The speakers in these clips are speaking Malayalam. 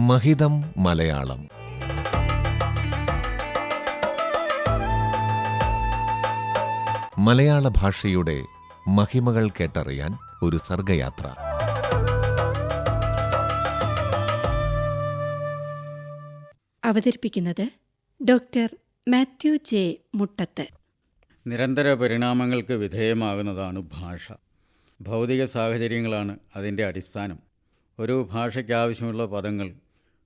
മഹിതം മലയാളം. മലയാള ഭാഷയുടെ മഹിമകൾ കേട്ടറിയാൻ ഒരു സർഗയാത്ര. അവതരിപ്പിക്കുന്നത് ഡോക്ടർ മാത്യു ജെ മുട്ടത്ത്. നിരന്തര പരിണാമങ്ങൾക്ക് വിധേയമാകുന്നതാണ് ഭാഷ. ഭൗതിക സാഹചര്യങ്ങളാണ് അതിന്റെ അടിസ്ഥാനം. ഒരു ഭാഷയ്ക്കാവശ്യമുള്ള പദങ്ങൾ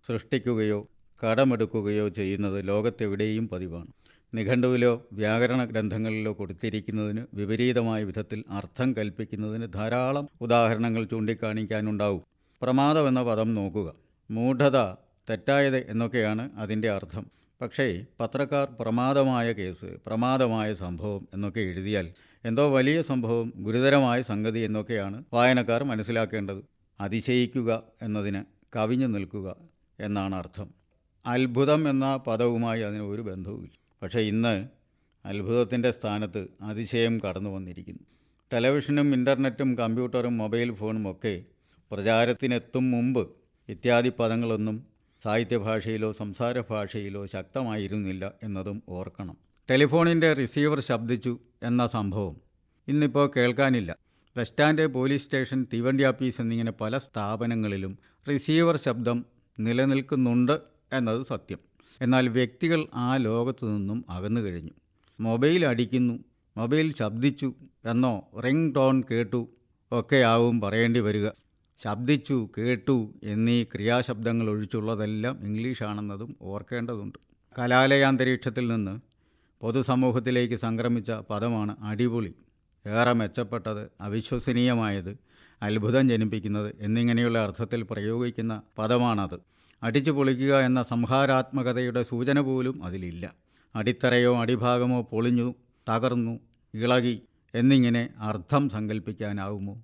സൃഷ്ടിക്കുകയോ കടമെടുക്കുകയോ ചെയ്യുന്നത് ലോകത്തെവിടെയും പതിവാണ്. നിഘണ്ടുവിലോ വ്യാകരണ ഗ്രന്ഥങ്ങളിലോ കൊടുത്തിരിക്കുന്നതിന് വിപരീതമായ വിധത്തിൽ അർത്ഥം കൽപ്പിക്കുന്നതിന് ധാരാളം ഉദാഹരണങ്ങൾ ചൂണ്ടിക്കാണിക്കാനുണ്ടാവും. പ്രമാദം എന്ന പദം നോക്കുക. മൂഢത തെറ്റായത് എന്നൊക്കെയാണ് അതിന്റെ അർത്ഥം. പക്ഷേ പത്രക്കാർ പ്രമാദമായ കേസ് പ്രമാദമായ സംഭവം എന്നൊക്കെ എഴുതിയാൽ എന്തോ വലിയ സംഭവം ഗുരുതരമായ സംഗതി എന്നൊക്കെയാണ് വായനക്കാർ മനസ്സിലാക്കേണ്ടത്. അതിശയിക്കുക എന്നതിന് കവിഞ്ഞു നിൽക്കുക എന്നാണ് അർത്ഥം. അത്ഭുതം എന്ന പദവുമായി അതിന് ഒരു ബന്ധവുമില്ല. പക്ഷേ ഇന്ന് അത്ഭുതത്തിന്റെ സ്ഥാനത്ത് അതിശയം കടന്നു വന്നിരിക്കുന്നു. ടെലിവിഷനും ഇന്റർനെറ്റും കമ്പ്യൂട്ടറും മൊബൈൽ ഫോണും ഒക്കെ പ്രചാരത്തിനെത്തും മുമ്പ് ഇത്യാദി പദങ്ങളൊന്നും സാഹിത്യഭാഷയിലോ സംസാര ഭാഷയിലോ ശക്തമായിരുന്നില്ല എന്നതും ഓർക്കണം. ടെലിഫോണിന്റെ റിസീവർ ശബ്ദിച്ചു എന്ന സംഭവം ഇന്നിപ്പോൾ കേൾക്കാനില്ല. ബസ് സ്റ്റാൻഡ് പോലീസ് സ്റ്റേഷൻ തീവണ്ടി ആപ്പീസ് എന്നിങ്ങനെ പല സ്ഥാപനങ്ങളിലും റിസീവർ ശബ്ദം നിലനിൽക്കുന്നുണ്ട് എന്നത് സത്യം. എന്നാൽ വ്യക്തികൾ ആ ലോകത്തു നിന്നും അകന്നു കഴിഞ്ഞു. മൊബൈൽ അടിക്കുന്നു മൊബൈൽ ശബ്ദിച്ചു എന്നോ റിംഗ് ടോൺ കേട്ടു ഒക്കെയാവും പറയേണ്ടി വരിക. ശബ്ദിച്ചു കേട്ടു എന്നീ ക്രിയാശബ്ദങ്ങൾ ഒഴിച്ചുള്ളതെല്ലാം ഇംഗ്ലീഷാണെന്നതും ഓർക്കേണ്ടതുണ്ട്. കലാലയാന്തരീക്ഷത്തിൽ നിന്ന് പൊതുസമൂഹത്തിലേക്ക് സംക്രമിച്ച പദമാണ് അടിപൊളി. ഏറെ മെച്ചപ്പെട്ടത് അവിശ്വസനീയമായത് അത്ഭുതം ജനിപ്പിക്കുന്നത് എന്നിങ്ങനെയുള്ള അർത്ഥത്തിൽ പ്രയോഗിക്കുന്ന പദമാണത്. അടിച്ചു പൊളിക്കുക എന്ന സംഹാരാത്മകതയുടെ സൂചന പോലും അതിലില്ല. അടിത്തറയോ അടിഭാഗമോ പൊളിഞ്ഞു തകർന്നു ഇളകി എന്നിങ്ങനെ അർത്ഥം സങ്കല്പിക്കാനാവുമോ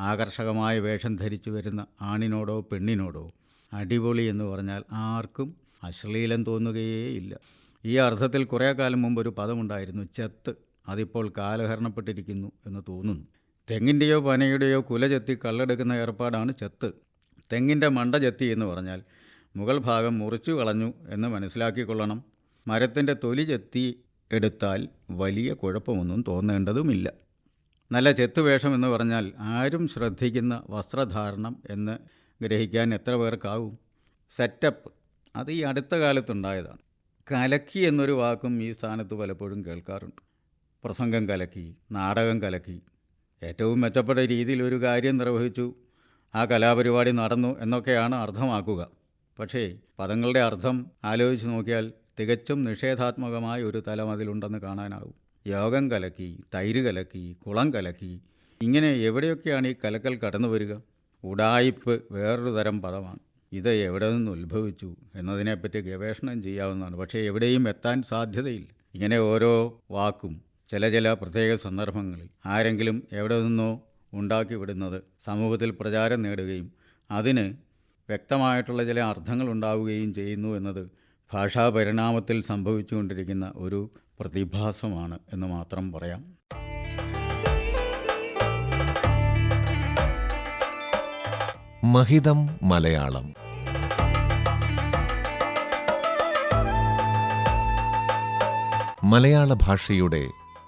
ആകർഷകമായ വേഷം ധരിച്ചു വരുന്ന ആണിനോടോ പെണ്ണിനോടോ അടിപൊളി എന്ന് പറഞ്ഞാൽ ആർക്കും അശ്ലീലം തോന്നുകയേയില്ല. ഈ അർത്ഥത്തിൽ കുറേ കാലം മുമ്പ് ഒരു പദമുണ്ടായിരുന്നു ചെത്ത്. അതിപ്പോൾ കാലഹരണപ്പെട്ടിരിക്കുന്നു എന്ന് തോന്നുന്നു. തെങ്ങിന്റെയോ പനയുടെയോ കുല ചെത്തി കള്ളെടുക്കുന്ന ഏർപ്പാടാണ് ചെത്ത്. തെങ്ങിന്റെ മണ്ട ചെത്തി എന്ന് പറഞ്ഞാൽ മുകൾ ഭാഗം മുറിച്ചു കളഞ്ഞു എന്ന് മനസ്സിലാക്കിക്കൊള്ളണം. മരത്തിന്റെ തൊലി ചെത്തി എടുത്താൽ വലിയ കുഴപ്പമൊന്നും തോന്നേണ്ടതുമില്ല. നല്ല ചെത്തുവേഷം എന്ന് പറഞ്ഞാൽ ആരും ശ്രദ്ധിക്കുന്ന വസ്ത്രധാരണം എന്ന് ഗ്രഹിക്കാൻ എത്ര പേർക്കാവും? സെറ്റപ്പ് അത് ഈ അടുത്ത കാലത്തുണ്ടായതാണ്. കലക്കി എന്നൊരു വാക്കും ഈ സ്ഥാനത്ത് പലപ്പോഴും കേൾക്കാറുണ്ട്. പ്രസംഗം കലക്കി നാടകം കലക്കി ഏറ്റവും മെച്ചപ്പെട്ട രീതിയിൽ ഒരു കാര്യം നിർവഹിച്ചു. ആ കലാപരിപാടി നടന്നു എന്നൊക്കെയാണ് അർത്ഥമാക്കുക. പക്ഷേ പദങ്ങളുടെ അർത്ഥം ആലോചിച്ച് നോക്കിയാൽ തികച്ചും നിഷേധാത്മകമായ ഒരു തലം അതിലുണ്ടെന്ന് കാണാനാകും യോഗം കലക്കി തൈര് കലക്കി കുളം കലക്കി ഇങ്ങനെ എവിടെയൊക്കെയാണ് ഈ കലക്കൽ കടന്നു വരിക? ഉടായിപ്പ് വേറൊരു തരം പദമാണ്. ഇത് എവിടെ നിന്ന് ഉത്ഭവിച്ചു എന്നതിനെപ്പറ്റി ഗവേഷണം ചെയ്യാവുന്നതാണ്. പക്ഷേ എവിടെയും എത്താൻ സാധ്യതയില്ല. ഇങ്ങനെ ഓരോ വാക്കും ചില ചില പ്രത്യേക സന്ദർഭങ്ങളിൽ ആരെങ്കിലും എവിടെ നിന്നോ ഉണ്ടാക്കി വിടുന്നത് സമൂഹത്തിൽ പ്രചാരം നേടുകയും അതിന് വ്യക്തമായിട്ടുള്ള ചില അർത്ഥങ്ങൾ ഉണ്ടാവുകയും ചെയ്യുന്നു എന്നത് ഭാഷാ പരിണാമത്തിൽ സംഭവിച്ചുകൊണ്ടിരിക്കുന്ന ഒരു പ്രതിഭാസമാണ് എന്ന് മാത്രം പറയാം. മഹിതം മലയാളം. മലയാള ഭാഷയുടെ